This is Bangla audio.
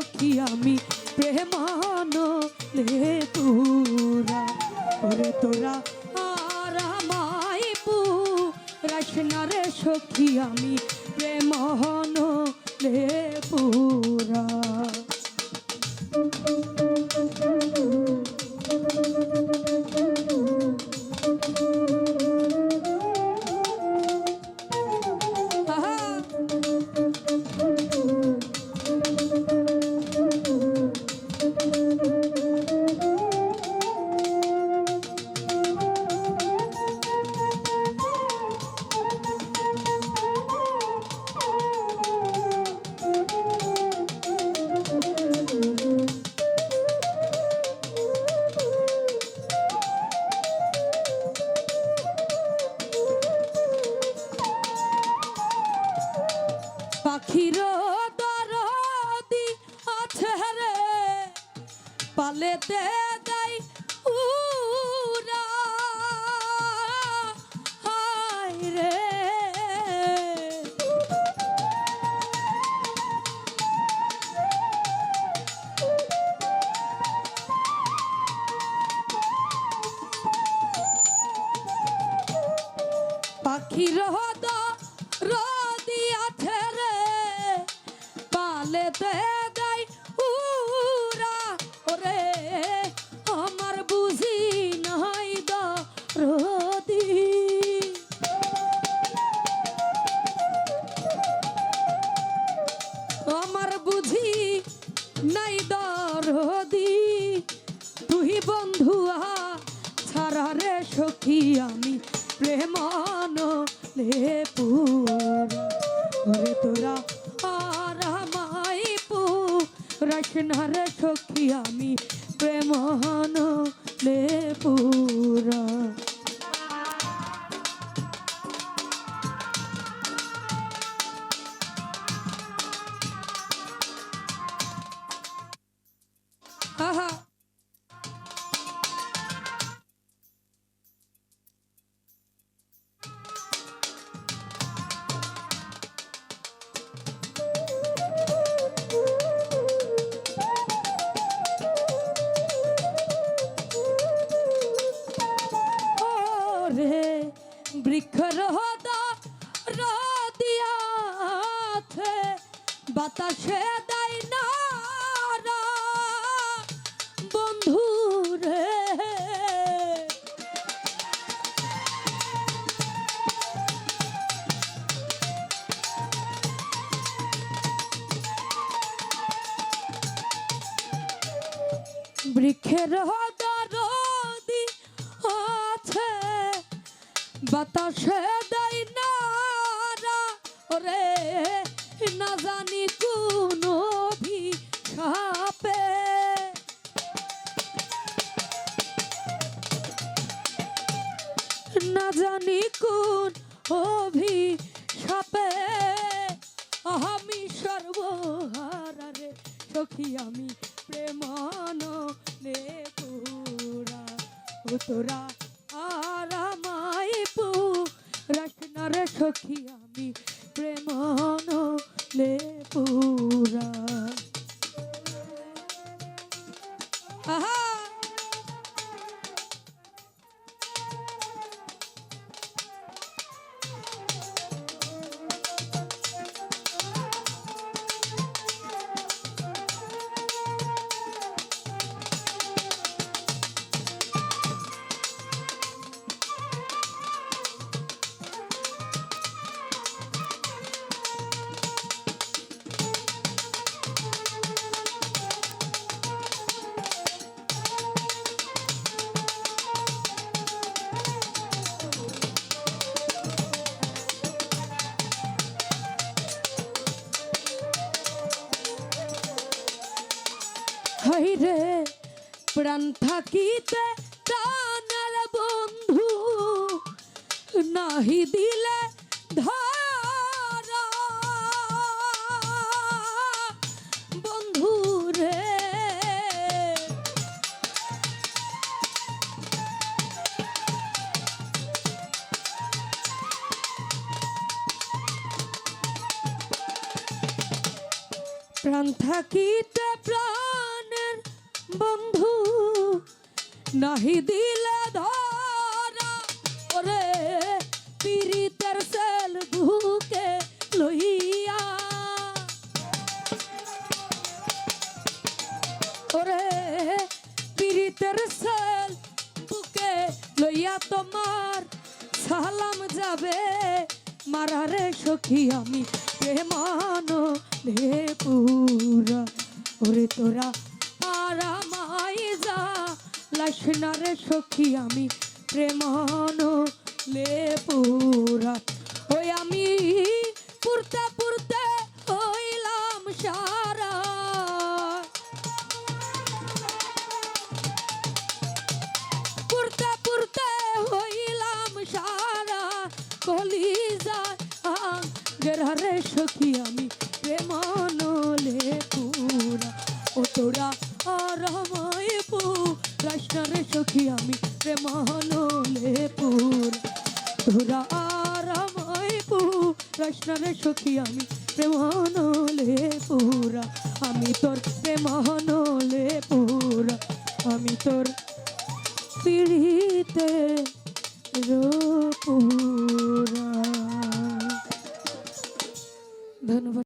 সখী আমি প্রেমান লে পুরা ওরে তোরা আর আমায় পু রে সখী, আমি প্রেমহন লে পালেতে দেয় উরা হায় রে। পাখির হদ রদি আছে রে। পালেতে দেয় সখী আমি প্রেমান লে পুরা ওরে তোরা আর আমায় পু রসনা রে সখী আমি প্রেমান লে বাতাসে দেয় না বন্ধু রে। বৃক্ষের দরদি আছে বাতাসে দেয় না রে না জানি কোন সাপে না জানি কোন অভিশাপে। আমি সর্বহারারে সখী, আমি প্রেমান পুরা। তোরা আর আমায় পু রসনার সখী, আমি প্রেমান লে পুরা হাইরে প্রাণ থাকিতে বন্ধু নাহি দিলে প্রাণ থাকিতে প্রাণের বন্ধু, নাহি দিলে ধরা, ওরে পীড়িতের সেল বুকে লইয়া। ওরে পীড়িতের সেল বুকে লইয়া তোমার সালাম যাবে। মারারে সখী, আমি প্রেমানো লে পুরা। ওরে তোরা আরামাই যা। লাসনারে সখী আমি প্রেমানো লে পুরা ওই আমি পুরতে পুরতে হইলাম সারা। পুরতে পুরতে হইলাম সারা। কলিজা গেরারে সখী আমি রাষ্ট্রে সখী আমি প্রেমানলে পুরা তোরা আরামায় পু রাষ্ট্রে সখী আমি প্রেমানলে পুরা আমি তোর প্রেমানলে পুরা আমি তোর পিড়িতে রূপ